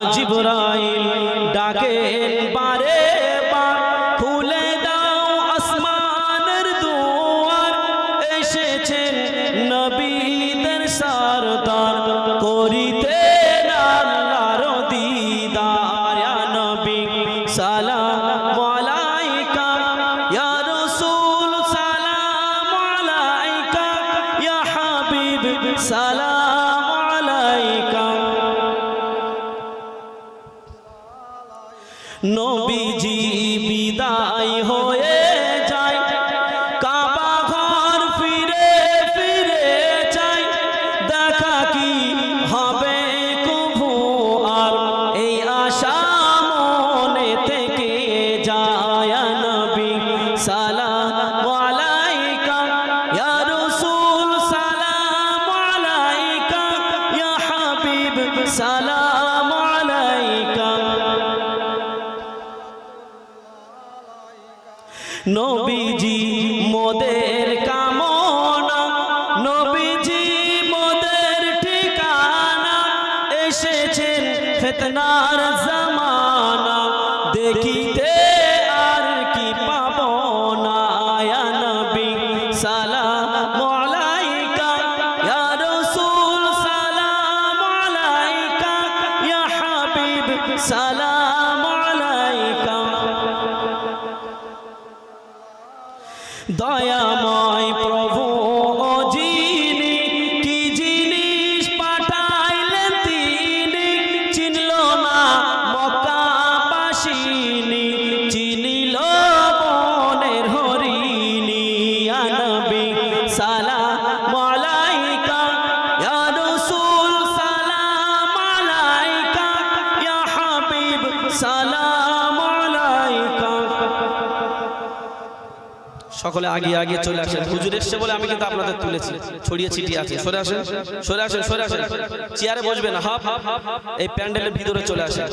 জিবরাইল ডাকেন, বারে বার খুলে দাও আসমানের দুয়ার। এসেছেন নবীদের সরদার, করিতে আল্লাহর দিদার। ইয়া নবী, সালাম আলাইকা, ইয়া রাসূল, সালাম আলাইকা, ইয়া হাবিব, সালাম আলাইকা। নবীজি বিদায় হয়ে যায়, কাবা ঘর ফিরে ফিরে চাই দেখা কি হবে কভু আর এই আশা মনে থেকে যায় নবী। রাসূল সালাম নবীজি মোদের কামনা নবীজি মোদের ঠিকানা এসেছেন ফেতনার জামানা দেখিতে দয়াময় সকলে আগে আগে চলে আসেন হুজুর এসছে বলে আমি কিন্তু আপনাদের তুলেছি ছড়িয়ে ছিটিয়ে আছে সরে আসেন সরে আসেন সরে আসেন চেয়ারে বসবেন হাফ হাফ এই প্যান্ডেলের ভিতরে চলে আসেন